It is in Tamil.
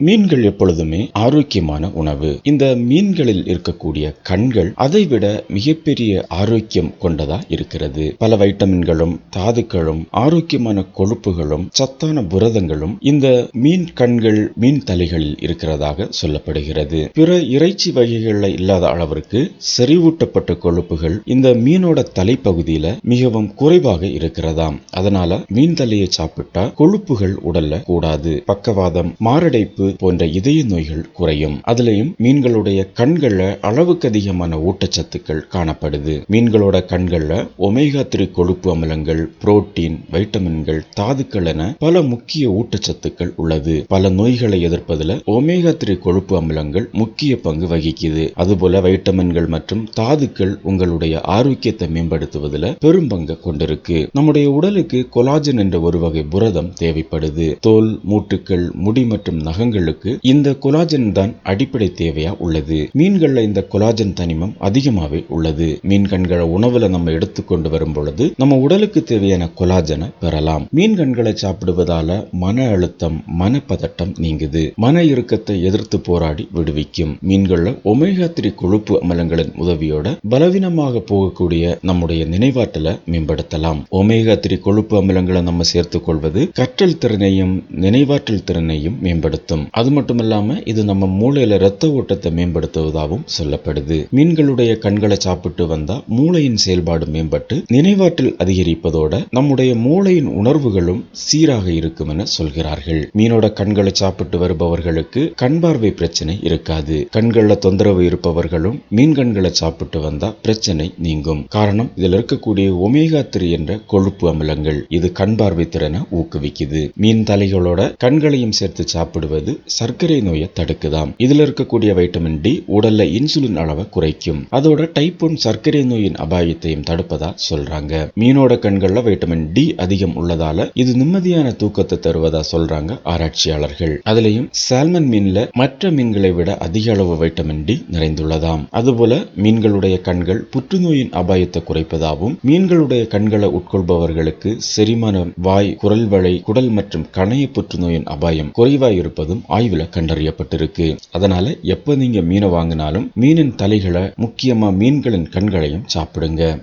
மீன்கள் எப்பொழுதுமே ஆரோக்கியமான உணவு. இந்த மீன்களில் இருக்கக்கூடிய கண்கள் அதைவிட மிகப்பெரிய ஆரோக்கியம் கொண்டதா இருக்கிறது. பல வைட்டமின்களும் தாதுக்களும் ஆரோக்கியமான கொழுப்புகளும் சத்தான புரதங்களும் இந்த மீன் கண்கள் மீன் தலைகளில் இருக்கிறதாக சொல்லப்படுகிறது. பிற இறைச்சி வகைகள்ல இல்லாத அளவிற்கு செறிவூட்டப்பட்ட கொழுப்புகள் இந்த மீனோட தலைப்பகுதியில மிகவும் குறைவாக இருக்கிறதாம். அதனால மீன் தலையை சாப்பிட்டா கொழுப்புகள் உடல்ல கூடாது. பக்கவாதம் மாரடைப்பு போன்ற இதய நோய்கள் குறையும். அதுலயும் மீன்களுடைய கண்கள்ல அளவுக்கு அதிகமான ஊட்டச்சத்துக்கள் காணப்படுது. மீன்களோட கண்கள்ல ஒமேகா த்ரீ கொழுப்பு அமிலங்கள் புரோட்டீன் வைட்டமின்கள் தாதுக்கள் என பல முக்கிய ஊட்டச்சத்துக்கள் உள்ளது. பல நோய்களை எதிர்ப்பதுல ஒமேகா த்ரீ கொழுப்பு அமிலங்கள் முக்கிய பங்கு வகிக்குது. அதுபோல வைட்டமின்கள் மற்றும் தாதுக்கள் உங்களுடைய ஆரோக்கியத்தை மேம்படுத்துவதில் பெரும் பங்கு கொண்டிருக்கு. நம்முடைய உடலுக்கு கொலாஜன் என்ற ஒரு வகை புரதம் தேவைப்படுது. தோல் மூட்டுக்கள் முடி மற்றும் நகங்கள் மீன்களுக்கு இந்த கொலாஜன் தான் அடிப்படை தேவையா உள்ளது. மீன்கள்ல இந்த கொலாஜன் தனிமம் அதிகமாவே உள்ளது. மீன்கண்களை உணவுல நம்ம எடுத்துக்கொண்டு வரும் பொழுது நம்ம உடலுக்கு தேவையான கொலாஜனை பெறலாம். மீன்கண்களை சாப்பிடுவதால மன அழுத்தம் மனப்பதட்டம் நீங்குது. மன இறுக்கத்தை எதிர்த்து போராடி விடுவிக்கும். மீன்கள்ல ஒமேகா த்ரீ கொழுப்பு அமலங்களின் உதவியோட பலவீனமாக போகக்கூடிய நம்முடைய நினைவாற்றலை மேம்படுத்தலாம். ஒமேகா த்ரீ கொழுப்பு அமிலங்களை நம்ம சேர்த்துக் கொள்வது கற்றல் திறனையும் நினைவாற்றல் திறனையும் மேம்படுத்தும். அது மட்டும் இல்லாம இது நம்ம மூளையில ரத்த ஓட்டத்தை மேம்படுத்துவதாகவும் சொல்லப்படுது. மீன்களுடைய கண்களை சாப்பிட்டு வந்தா மூளையின் செயல்பாடு மேம்பட்டு நினைவாற்றல் அதிகரிப்பதோட நம்முடைய மூளையின் உணர்வுகளும் சீராக இருக்கும் என சொல்கிறார்கள். மீனோட கண்களை சாப்பிட்டு வருபவர்களுக்கு கண் பார்வை பிரச்சனை இருக்காது. கண்கள்ல தொந்தரவு இருப்பவர்களும் மீன் கண்களை சாப்பிட்டு வந்தா பிரச்சனை நீங்கும். காரணம் இதில் இருக்கக்கூடிய ஒமேகா த்ரீ என்ற கொழுப்பு அமிலங்கள். இது கண் பார்வை திறனை ஊக்குவிக்குது. மீன் தலைகளோட கண்களையும் சேர்த்து சாப்பிடுவது சர்க்கரை நோயை தடுக்குதாம். இதுல இருக்கக்கூடிய வைட்டமின் டி உடல்ல இன்சுலின் அளவை குறைக்கும். அதோட டைப் ஒன் சர்க்கரை நோயின் அபாயத்தையும் தடுப்பதா சொல்றாங்க. மீனோட கண்கள்ல வைட்டமின் டி அதிகம் உள்ளதால இது நிம்மதியான தூக்கத்தை தருவதா சொல்றாங்க ஆராய்ச்சியாளர்கள். அதுலயும் சால்மன் மீன்ல மற்ற மீன்களை விட அதிக அளவு வைட்டமின் டி நிறைந்துள்ளதாம். அதுபோல மீன்களுடைய கண்கள் புற்றுநோயின் அபாயத்தை குறைப்பதாகவும் மீன்களுடைய கண்களை உட்கொள்பவர்களுக்கு செரிமானம் வாய் குரல் வளை குடல் மற்றும் கணைய புற்றுநோயின் அபாயம் குறைவாய் இருப்பதும் ஆய்வுல கண்டறியப்பட்டிருக்கு. அதனால எப்ப நீங்க மீனை வாங்கினாலும் மீனின் தலைகளை முக்கியமா மீன்களின் கண்களையும் சாப்பிடுங்க.